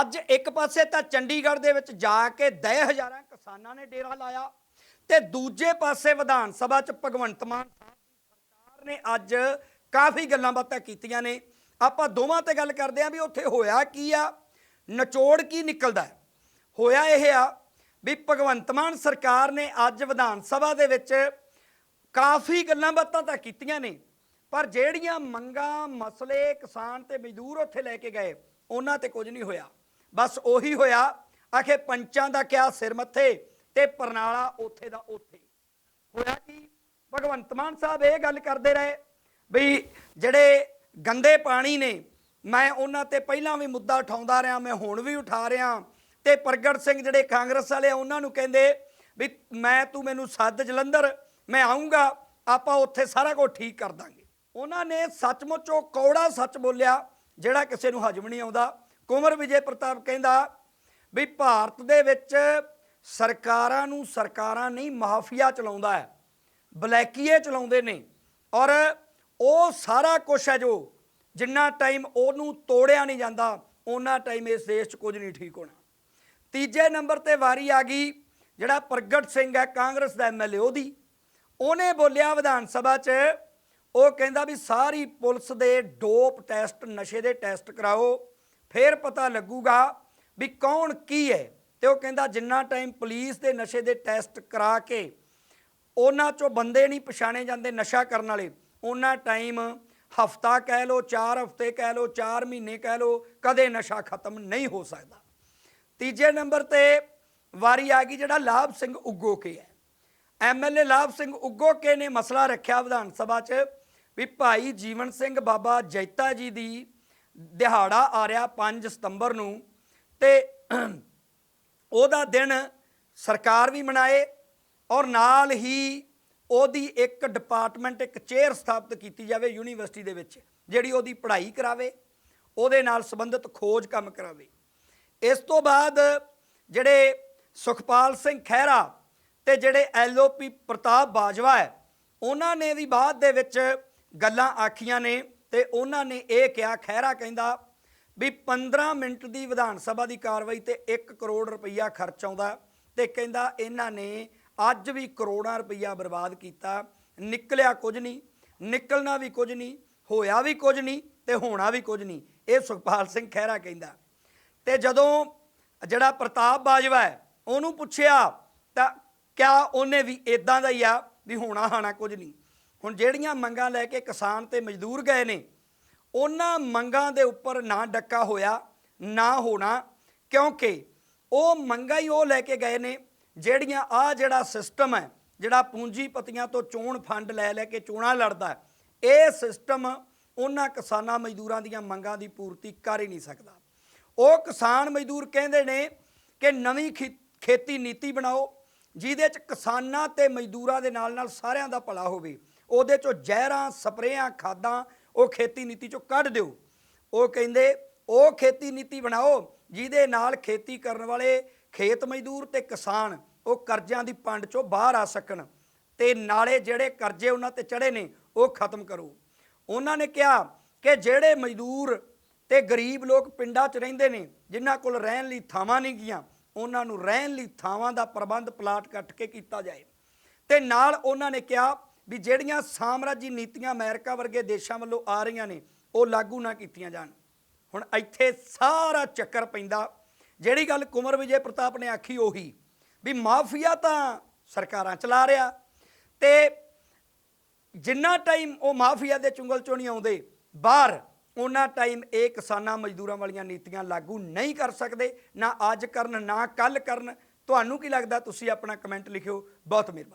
ਅੱਜ ਇੱਕ ਪਾਸੇ ਤਾਂ ਚੰਡੀਗੜ੍ਹ ਦੇ ਵਿੱਚ ਜਾ ਕੇ ਦਹਿ ਹਜ਼ਾਰਾਂ ਕਿਸਾਨਾਂ ਨੇ ਡੇਰਾ ਲਾਇਆ ਤੇ ਦੂਜੇ ਪਾਸੇ ਵਿਧਾਨ ਸਭਾ 'ਚ ਭਗਵੰਤ ਮਾਨ ਸਾਹਿਬ ਸਰਕਾਰ ਨੇ ਅੱਜ ਕਾਫੀ ਗੱਲਾਂ ਬਾਤਾਂ ਕੀਤੀਆਂ ਨੇ। ਆਪਾਂ ਦੋਵਾਂ ਤੇ ਗੱਲ ਕਰਦੇ ਆਂ ਵੀ ਉੱਥੇ ਹੋਇਆ ਕੀ ਆ, ਨਿਚੋੜ ਕੀ ਨਿਕਲਦਾ ਹੈ? ਹੋਇਆ ਇਹ ਆ ਵੀ ਭਗਵੰਤ ਮਾਨ ਸਰਕਾਰ ਨੇ ਅੱਜ ਵਿਧਾਨ ਸਭਾ ਦੇ ਵਿੱਚ ਕਾਫੀ ਗੱਲਾਂ ਬਾਤਾਂ ਤਾਂ ਕੀਤੀਆਂ ਨੇ, ਪਰ ਜਿਹੜੀਆਂ ਮੰਗਾਂ, ਮਸਲੇ ਕਿਸਾਨ ਤੇ ਮਜ਼ਦੂਰ ਉੱਥੇ ਲੈ ਕੇ ਗਏ, ਉਹਨਾਂ ਤੇ ਕੁਝ ਨਹੀਂ ਹੋਇਆ। ਬਸ ਉਹੀ ਹੋਇਆ। ਆਖੇ ਪੰਚਾਂ ਦਾ ਕਿਆ ਸਿਰ ਮੱਥੇ ਤੇ ਪਰਨਾਲਾ ਉੱਥੇ ਦਾ ਉੱਥੇ। ਹੋਇਆ ਕਿ? ਭਗਵੰਤ ਮਾਨ ਸਾਹਿਬ ਇਹ ਗੱਲ ਕਰਦੇ ਰਹੇ ਵੀ ਜਿਹੜੇ ਗੰਦੇ ਪਾਣੀ ਨੇ, ਮੈਂ ਉਹਨਾਂ ਤੇ ਪਹਿਲਾਂ ਵੀ ਮੁੱਦਾ ਉਠਾਉਂਦਾ ਰਿਹਾ, ਮੈਂ ਹੁਣ ਵੀ ਉਠਾ ਰਿਹਾ। ਤੇ ਪ੍ਰਗਟ ਸਿੰਘ ਜਿਹੜੇ ਕਾਂਗਰਸ ਵਾਲੇ ਆ, ਉਹਨਾਂ ਨੂੰ ਕਹਿੰਦੇ ਵੀ ਮੈਂ, ਤੂੰ ਮੈਨੂੰ ਸੱਦ ਜਲੰਧਰ, ਮੈਂ ਆਉਂਗਾ ਆਪਾਂ ਉੱਥੇ ਸਾਰਾ ਕੁਝ ਠੀਕ ਕਰ ਦਾਂਗੇ। ਉਹਨਾਂ ਨੇ ਸੱਚਮੁੱਚ ਉਹ ਕੌੜਾ ਸੱਚ ਬੋਲਿਆ, ਜਿਹੜਾ ਕਿਸੇ ਨੂੰ ਹਜਮ ਨਹੀਂ ਆਉਂਦਾ। ਕੁਮਰ ਵਿਜੇ ਪ੍ਰਤਾਪ ਕਹਿੰਦਾ ਵੀ ਭਾਰਤ ਦੇ ਵਿੱਚ ਸਰਕਾਰਾਂ ਨੂੰ ਸਰਕਾਰਾਂ ਨਹੀਂ, ਮਾਫੀਆ ਚਲਾਉਂਦਾ ਹੈ, ਬਲੈਕੀਏ ਚਲਾਉਂਦੇ ਨੇ ਔਰ ਉਹ ਸਾਰਾ ਕੁਝ ਹੈ ਜੋ ਜਿੰਨਾ ਟਾਈਮ ਉਹਨੂੰ ਤੋੜਿਆ ਨਹੀਂ ਜਾਂਦਾ ਉਹਨਾਂ ਟਾਈਮ ਇਸ ਦੇਸ਼ 'ਚ ਕੁਝ ਨਹੀਂ ਠੀਕ ਹੋਣਾ। ਤੀਜੇ ਨੰਬਰ ਤੇ ਵਾਰੀ ਆ ਗਈ ਜਿਹੜਾ ਪ੍ਰਗਟ ਸਿੰਘ ਹੈ, ਕਾਂਗਰਸ ਦਾ ਐਮਐਲਏ ਉਹਦੀ। ਉਹਨੇ ਬੋਲਿਆ ਵਿਧਾਨ ਸਭਾ 'ਚ, ਉਹ ਕਹਿੰਦਾ ਵੀ ਸਾਰੀ ਪੁਲਿਸ ਦੇ ਡੋਪ ਟੈਸਟ, ਨਸ਼ੇ ਦੇ ਟੈਸਟ ਕਰਾਓ ਫਿਰ ਪਤਾ ਲੱਗੂਗਾ ਵੀ ਕੌਣ ਕੀ ਹੈ। ਤੇ ਉਹ ਕਹਿੰਦਾ, ਜਿੰਨਾ ਟਾਈਮ ਪੁਲਿਸ ਦੇ ਨਸ਼ੇ ਦੇ ਟੈਸਟ ਕਰਾ ਕੇ ਉਹਨਾਂ ਚੋਂ ਬੰਦੇ ਨਹੀਂ ਪਛਾਣੇ ਜਾਂਦੇ ਨਸ਼ਾ ਕਰਨ ਵਾਲੇ, ਉਹਨਾਂ ਟਾਈਮ ਹਫਤਾ ਕਹਿ ਲੋ 4 ਹਫ਼ਤੇ ਕਹਿ ਲੋ 4 ਮਹੀਨੇ ਕਹਿ ਲੋ ਕਦੇ ਨਸ਼ਾ ਖਤਮ ਨਹੀਂ ਹੋ ਸਕਦਾ। ਤੀਜੇ ਨੰਬਰ ਤੇ ਵਾਰੀ ਆ ਗਈ ਜਿਹੜਾ ਲਾਭ ਸਿੰਘ ਉਗੋਕੇ ਹੈ। ਐਮਐਲਏ ਲਾਭ ਸਿੰਘ ਉਗੋਕੇ ਨੇ ਮਸਲਾ ਰੱਖਿਆ ਵਿਧਾਨ ਸਭਾ 'ਚ ਵੀ ਭਾਈ ਜੀਵਨ ਸਿੰਘ ਬਾਬਾ ਜੈਤਾ ਜੀ ਦੀ ਦਿਹਾੜਾ ਆ ਰਿਹਾ 5 ਸਤੰਬਰ ਨੂੰ ਤੇ ਉਹਦਾ ਦਿਨ ਸਰਕਾਰ ਵੀ ਮਨਾਏ ਔਰ ਨਾਲ ਹੀ ਉਹਦੀ ਇੱਕ ਡਿਪਾਰਟਮੈਂਟ ਇੱਕ ਚੇਅਰ ਸਥਾਪਿਤ ਕੀਤੀ ਜਾਵੇ ਯੂਨੀਵਰਸਿਟੀ ਦੇ ਵਿੱਚ, ਜਿਹੜੀ ਉਹਦੀ ਪੜ੍ਹਾਈ ਕਰਾਵੇ, ਉਹਦੇ ਨਾਲ ਸੰਬੰਧਿਤ ਖੋਜ ਕੰਮ ਕਰਾਵੇ। ਇਸ ਤੋਂ ਬਾਅਦ ਜਿਹੜੇ ਸੁਖਪਾਲ ਸਿੰਘ ਖਹਿਰਾ ਤੇ ਜਿਹੜੇ ਐਲਓਪੀ ਪ੍ਰਤਾਪ ਬਾਜਵਾ ਹੈ, ਉਹਨਾਂ ਨੇ ਵੀ ਬਾਅਦ ਦੇ ਵਿੱਚ ਗੱਲਾਂ ਆਖੀਆਂ ਨੇ ਤੇ ਉਹਨਾਂ ਨੇ ਇਹ ਕਿਹਾ, ਖਹਿਰਾ ਕਹਿੰਦਾ ਵੀ 15 ਮਿੰਟ ਦੀ ਵਿਧਾਨ ਸਭਾ ਦੀ ਕਾਰਵਾਈ ਤੇ 1 ਕਰੋੜ ਰੁਪਈਆ ਖਰਚ ਆਉਂਦਾ ਤੇ ਕਹਿੰਦਾ ਇਹਨਾਂ ਨੇ ਅੱਜ ਵੀ ਕਰੋੜਾਂ ਰੁਪਈਆ ਬਰਬਾਦ ਕੀਤਾ। ਨਿਕਲਿਆ ਕੁਝ ਨਹੀਂ, ਨਿਕਲਣਾ ਵੀ ਕੁਝ ਨਹੀਂ, ਹੋਇਆ ਵੀ ਕੁਝ ਨਹੀਂ ਤੇ ਹੋਣਾ ਵੀ ਕੁਝ ਨਹੀਂ, ਇਹ ਸੁਖਪਾਲ ਸਿੰਘ ਖਹਿਰਾ ਕਹਿੰਦਾ। ਤੇ ਜਦੋਂ ਜਿਹੜਾ ਪ੍ਰਤਾਪ ਬਾਜਵਾ ਹੈ, ਉਹਨੂੰ ਪੁੱਛਿਆ ਤਾਂ ਕਿਆ ਉਹਨੇ ਵੀ ਇਦਾਂ ਦਾ ਹੀ ਆ ਵੀ ਹੋਣਾ ਹਾਣਾ ਕੁਝ ਨਹੀਂ। ਹੁਣ ਜਿਹੜੀਆਂ ਮੰਗਾਂ ਲੈ ਕੇ ਕਿਸਾਨ ਤੇ ਮਜ਼ਦੂਰ ਗਏ ਨੇ, ਉਹਨਾਂ ਮੰਗਾਂ ਦੇ ਉੱਪਰ ਨਾ ਡੱਕਾ ਹੋਇਆ, ਨਾ ਹੋਣਾ, ਕਿਉਂਕਿ ਉਹ ਮੰਗਾਂ ਹੀ ਉਹ ਲੈ ਕੇ ਗਏ ਨੇ, ਜਿਹੜੀਆਂ ਆ ਜਿਹੜਾ ਸਿਸਟਮ ਹੈ, ਜਿਹੜਾ ਪੂੰਜੀਪਤੀਆਂ ਤੋਂ ਚੋਣ ਫੰਡ ਲੈ ਲੈ ਕੇ ਚੋਣਾਂ ਲੜਦਾ ਇਹ ਸਿਸਟਮ ਉਹਨਾਂ ਕਿਸਾਨਾਂ ਮਜ਼ਦੂਰਾਂ ਦੀਆਂ ਮੰਗਾਂ ਦੀ ਪੂਰਤੀ ਕਰ ਹੀ ਨਹੀਂ ਸਕਦਾ। ਉਹ ਕਿਸਾਨ ਮਜ਼ਦੂਰ ਕਹਿੰਦੇ ਨੇ ਕਿ ਨਵੀਂ ਖੇ- ਖੇਤੀ ਨੀਤੀ ਬਣਾਓ, ਜਿਹਦੇ ਚ ਕਿਸਾਨਾਂ ਤੇ ਮਜ਼ਦੂਰਾਂ ਦੇ ਨਾਲ ਨਾਲ ਸਾਰਿਆਂ ਦਾ ਭਲਾ ਹੋਵੇ। ਉਹਦੇ ਚੋਂ ਜ਼ਹਿਰਾਂ, ਸਪਰੇਆਂ, ਖਾਦਾਂ ਉਹ ਖੇਤੀ ਨੀਤੀ ਚੋਂ ਕੱਢ ਦਿਓ। ਉਹ ਕਹਿੰਦੇ, ਉਹ ਖੇਤੀ ਨੀਤੀ ਬਣਾਓ ਜਿਹਦੇ ਨਾਲ ਖੇਤੀ ਕਰਨ ਵਾਲੇ ਖੇਤ ਮਜ਼ਦੂਰ ਤੇ ਕਿਸਾਨ ਉਹ ਕਰਜ਼ਿਆਂ ਦੀ ਪੰਡ ਚੋਂ ਬਾਹਰ ਆ ਸਕਣ ਤੇ ਨਾਲੇ ਜਿਹੜੇ ਕਰਜ਼ੇ ਉਹਨਾਂ ਤੇ ਚੜੇ ਨੇ, ਉਹ ਖਤਮ ਕਰੋ। ਉਹਨਾਂ ਨੇ ਕਿਹਾ ਕਿ ਜਿਹੜੇ ਮਜ਼ਦੂਰ ਤੇ ਗਰੀਬ ਲੋਕ ਪਿੰਡਾਂ 'ਚ ਰਹਿੰਦੇ ਨੇ, ਜਿਨ੍ਹਾਂ ਕੋਲ ਰਹਿਣ ਲਈ ਥਾਵਾਂ ਨਹੀਂ ਗੀਆਂ ਉਹਨਾਂ ਨੂੰ ਰਹਿਣ ਲਈ ਥਾਵਾਂ ਦਾ ਪ੍ਰਬੰਧ ਪਲਾਟ ਕੱਟ ਕੇ ਕੀਤਾ ਜਾਏ। ਤੇ ਨਾਲ ਉਹਨਾਂ ਨੇ ਕਿਹਾ ਵੀ ਜਿਹੜੀਆਂ ਸਾਮਰਾਜੀ ਨੀਤੀਆਂ ਅਮਰੀਕਾ ਵਰਗੇ ਦੇਸ਼ਾਂ ਵੱਲੋਂ ਆ ਰਹੀਆਂ ਨੇ, ਉਹ ਲਾਗੂ ਨਾ ਕੀਤੀਆਂ ਜਾਣ। ਹੁਣ ਇੱਥੇ ਸਾਰਾ ਚੱਕਰ ਪੈਂਦਾ। ਜਿਹੜੀ ਗੱਲ ਕੁਮਰ ਵਿਜੇ ਪ੍ਰਤਾਪ ਨੇ ਆਖੀ ਉਹੀ, ਵੀ ਮਾਫੀਆ ਤਾਂ ਸਰਕਾਰਾਂ ਚਲਾ ਰਿਹਾ ਤੇ ਜਿੰਨਾ ਟਾਈਮ ਉਹ ਮਾਫੀਆ ਦੇ ਚੁੰਗਲ ਚੋਂ ਨਹੀਂ ਆਉਂਦੇ, ਬਾਹਰ ਉਹਨਾਂ ਟਾਈਮ ਇਹ ਕਿਸਾਨਾਂ ਮਜ਼ਦੂਰਾਂ ਵਾਲੀਆਂ ਨੀਤੀਆਂ ਲਾਗੂ ਨਹੀਂ ਕਰ ਸਕਦੇ। ਨਾ ਅੱਜ ਕਰਨ, ਨਾ ਕੱਲ ਕਰਨ। ਤੁਹਾਨੂੰ ਕੀ ਲੱਗਦਾ? ਤੁਸੀਂ ਆਪਣਾ ਕਮੈਂਟ ਲਿਖਿਓ। ਬਹੁਤ ਮਿਹਰਬਾਨੀ।